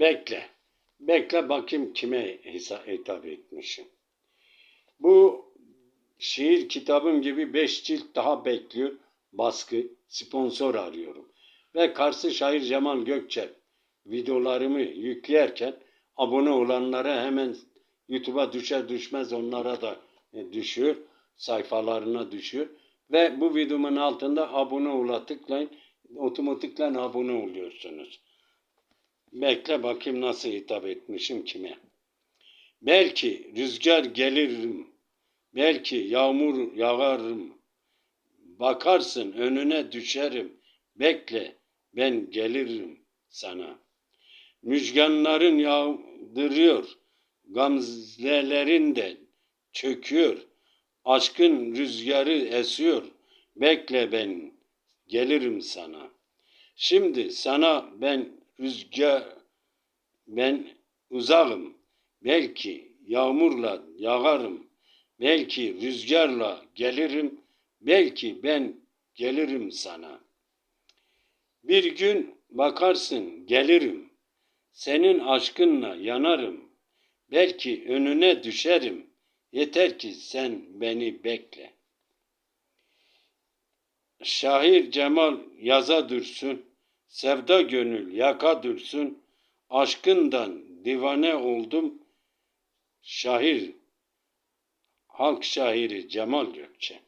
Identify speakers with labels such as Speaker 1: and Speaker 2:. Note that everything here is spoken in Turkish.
Speaker 1: Bekle. Bekle bakayım kime hitap etmişim. Bu şiir kitabım gibi 5 cilt daha bekliyor. Baskı, sponsor arıyorum. Ve Karşı şair Cemal Gökçek videolarımı yüklerken abone olanlara hemen YouTube'a düşer düşmez onlara da e, düşüyor. Sayfalarına düşüyor. Ve bu videomun altında abone ola tıklayın. Otomatikten abone oluyorsunuz. Bekle bakayım nasıl hitap etmişim kime. Belki rüzgar gelirim. Belki yağmur yağarım. Bakarsın önüne düşerim. Bekle ben gelirim sana. Müjganların yağdırıyor. Gamzelerin de çöküyor. Aşkın rüzgarı esiyor. Bekle ben gelirim sana. Şimdi sana ben rüzgar ben uzağım. Belki yağmurla yağarım. Belki rüzgarla gelirim. Belki ben gelirim sana. Bir gün bakarsın gelirim. Senin aşkınla yanarım. Belki önüne düşerim. Yeter ki sen beni bekle. Şair Cemal yaza dursun. Sevda gönül yaka dursun. Aşkından divane oldum. Şair, halk şairi Cemal Gökçek.